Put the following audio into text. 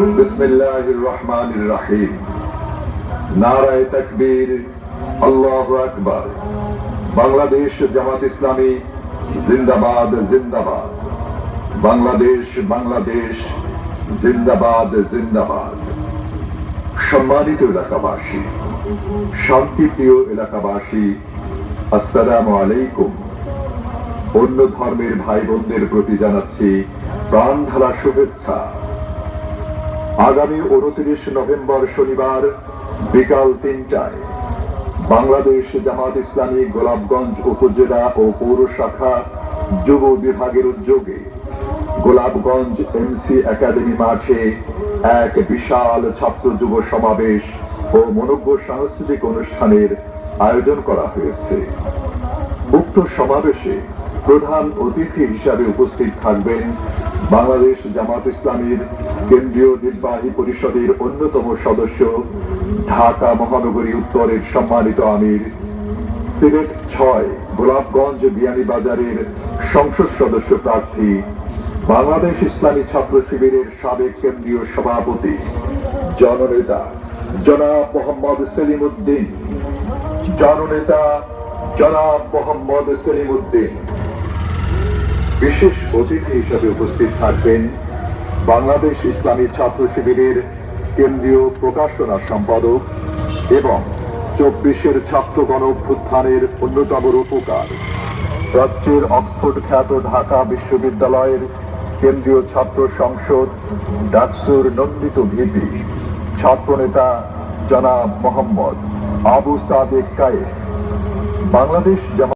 বিসমিল্লাহির রহমানির রহিম নারায়ে তাকবীর আল্লাহু আকবার বাংলাদেশ জামাত ইসলামী জিন্দাবাদ জিন্দাবাদ বাংলাদেশ বাংলাদেশ জিন্দাবাদ জিন্দাবাদ সম্মানিত এলাকাবাসী, শান্তিপ্রিয় এলাকাবাসী, আসসালামু আলাইকুম। অন্য ধর্মের ভাই বোনদের প্রতি জানাচ্ছি প্রাণ ঢালা শুভেচ্ছা। আগামী উনত্রিশ নভেম্বর শনিবার বিকাল তিনটায় বাংলাদেশ জামাত ইসলামী গোলাপগঞ্জ উপজেলা ও পৌর শাখা যুব বিভাগের উদ্যোগে গোলাপগঞ্জ এমসি একাডেমি মাঠে এক বিশাল ছাত্র যুব সমাবেশ ও মনজ্ঞ সাংস্কৃতিক অনুষ্ঠানের আয়োজন করা হয়েছে। উক্ত সমাবেশে প্রধান অতিথি হিসাবে উপস্থিত থাকবেন বাংলাদেশ জামাত ইসলামীর কেন্দ্রীয় নির্বাহী পরিষদের অন্যতম সদস্য ঢাকা মহানগরী উত্তরের সম্মানিত আমির। সিলেট ছয়, গোলাপগঞ্জ বিয়ানীবাজারের সংসদ সদস্য প্রার্থী, বাংলাদেশ ইসলামী ছাত্র শিবিরের সাবেক কেন্দ্রীয় সভাপতি, জননেতা জনাব মোহাম্মদ সেলিম উদ্দিন জননেতা জনাব মোহাম্মদ সেলিম উদ্দিন বিশেষ অতিথি হিসেবে উপস্থিত থাকবেন বাংলাদেশ ইসলামী ছাত্র শিবিরের কেন্দ্রীয় প্রকাশনা সম্পাদক এবং চব্বিশের ছাত্র গণ অভ্যুত্থানের অন্যতম রূপকার। রাজ্যের অক্সফোর্ড খ্যাত ঢাকা বিশ্ববিদ্যালয়ের কেন্দ্রীয় ছাত্র সংসদ ডাকসুর নন্দিত ভিপি, ছাত্রনেতা জনাব মোহাম্মদ আবু সাদেক কায়ে বাংলাদেশ জামাত